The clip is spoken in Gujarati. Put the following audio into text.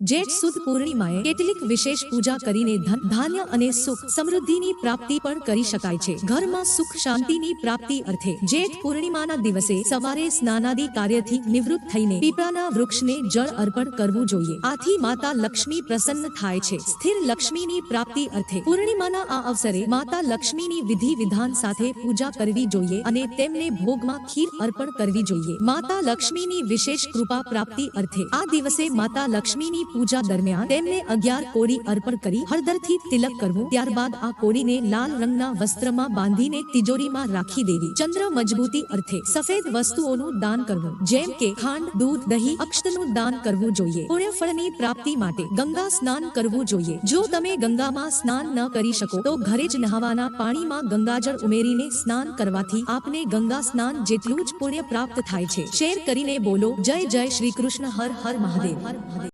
જેઠ સુદ પૂર્ણિમાએ કેટલીક વિશેષ પૂજા કરીને ધન, ધાન્ય અને સુખ સમૃદ્ધિની પ્રાપ્તિ પણ કરી શકાય છે. ઘરમાં સુખ શાંતિની પ્રાપ્તિ અર્થે જેઠ પૂર્ણિમાના દિવસે સવારે સ્નાનાદિ કાર્યથી નિવૃત્ત થઈને પીપળાના વૃક્ષને જળ અર્પણ કરવું જોઈએ. આથી માતા લક્ષ્મી પ્રસન્ન થાય છે. સ્થિર લક્ષ્મીની પ્રાપ્તિ અર્થે પૂર્ણિમાના આ અવસરે માતા લક્ષ્મીની વિધિ વિધાન સાથે પૂજા કરવી જોઈએ અને તેમને ભોગમાં ખીર અર્પણ કરવી જોઈએ. માતા લક્ષ્મીની વિશેષ કૃપા પ્રાપ્તિ અર્થે આ દિવસે માતા લક્ષ્મીની પૂજા દરમિયાન તેમને અગિયાર કોડી અર્પણ કરી હળદરથી તિલક કરવું. ત્યારબાદ આ કોડીને લાલ રંગના વસ્ત્રમાં બાંધીને તિજોરીમાં રાખી દેવી. ચંદ્ર મજબૂતી અર્થે સફેદ વસ્તુઓનું દાન કરવું. જેમ કે ખાંડ, દૂધ, દહીં, અક્ષતનું દાન કરવું જોઈએ. પુણ્યફળની પ્રાપ્તિ માટે ગંગા સ્નાન કરવું જોઈએ. જો તમે ગંગામાં સ્નાન ન કરી શકો, તો ઘરે જ નહાવાના પાણીમાં ગંગાજળ ઉમેરીને સ્નાન કરવાથી આપને ગંગા સ્નાન જેટલું જ પુણ્ય પ્રાપ્ત થાય છે. શેર કરીને બોલો, જય જય શ્રી કૃષ્ણ, હર હર મહાદેવ.